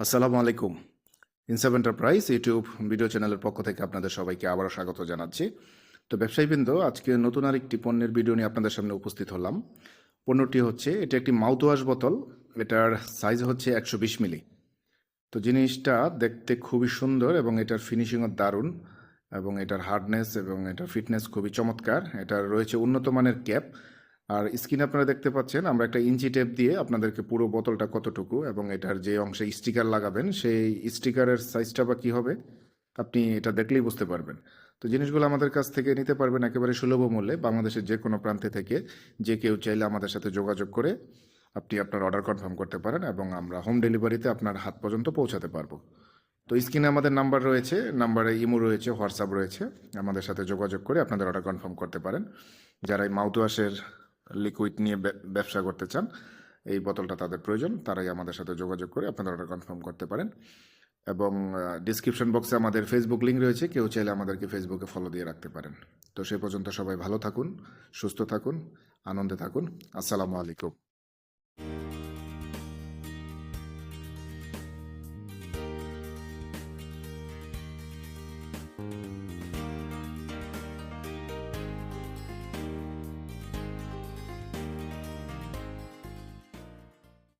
আসসালামু আলাইকুম। ইনসাব enterprise YouTube video চ্যানেলের পক্ষ থেকে আপনাদের সবাইকে আবারও স্বাগত জানাচ্ছি। তো ব্যবসায়ীবৃন্দ, আজকে নতুন আরেকটি পণ্যের ভিডিও নিয়ে আপনাদের সামনে উপস্থিত হলাম। পণ্যটি হচ্ছে, এটা একটি মাউথওয়াশ বোতল, এটার সাইজ হচ্ছে একশো বিশ মিলি। তো জিনিসটা দেখতে খুবই সুন্দর এবং এটার ফিনিশিংও দারুণ এবং এটার হার্ডনেস এবং এটার ফিটনেস খুবই চমৎকার। এটার রয়েছে উন্নত মানের ক্যাপ আর স্ক্রিনে আপনারা দেখতে পাচ্ছেন, আমরা একটা ইঞ্চি টেপ দিয়ে আপনাদেরকে পুরো বোতলটা কতটুকু এবং এটার যে অংশে স্টিকার লাগাবেন, সেই স্টিকারের সাইজটা বা কী হবে, আপনি এটা দেখলেই বুঝতে পারবেন। তো জিনিসগুলো আমাদের কাছ থেকে নিতে পারবেন একেবারে সুলভ মূল্যে বাংলাদেশের যে কোনো প্রান্তে থেকে। যে কেউ চাইলে আমাদের সাথে যোগাযোগ করে আপনি আপনার অর্ডার কনফার্ম করতে পারেন এবং আমরা হোম ডেলিভারিতে আপনার হাত পর্যন্ত পৌঁছাতে পারব। তো স্ক্রিনে আমাদের নাম্বার রয়েছে, নাম্বারে ইমো রয়েছে, হোয়াটসঅ্যাপ রয়েছে। আমাদের সাথে যোগাযোগ করে আপনাদের অর্ডার কনফার্ম করতে পারেন। যারা এই মাউথওয়াশের লিকুইড নিয়ে ব্যবসা করতে চান, এই বোতলটা তাদের প্রয়োজন, তারাই আমাদের সাথে যোগাযোগ করে আপনারা অর্ডার কনফার্ম করতে পারেন। এবং ডিসক্রিপশন বক্সে আমাদের ফেসবুক লিঙ্ক রয়েছে, কেউ চাইলে আমাদেরকে ফেসবুকে ফলো দিয়ে রাখতে পারেন। তো সে পর্যন্ত সবাই ভালো থাকুন, সুস্থ থাকুন, আনন্দে থাকুন। আসসালামু আলাইকুম।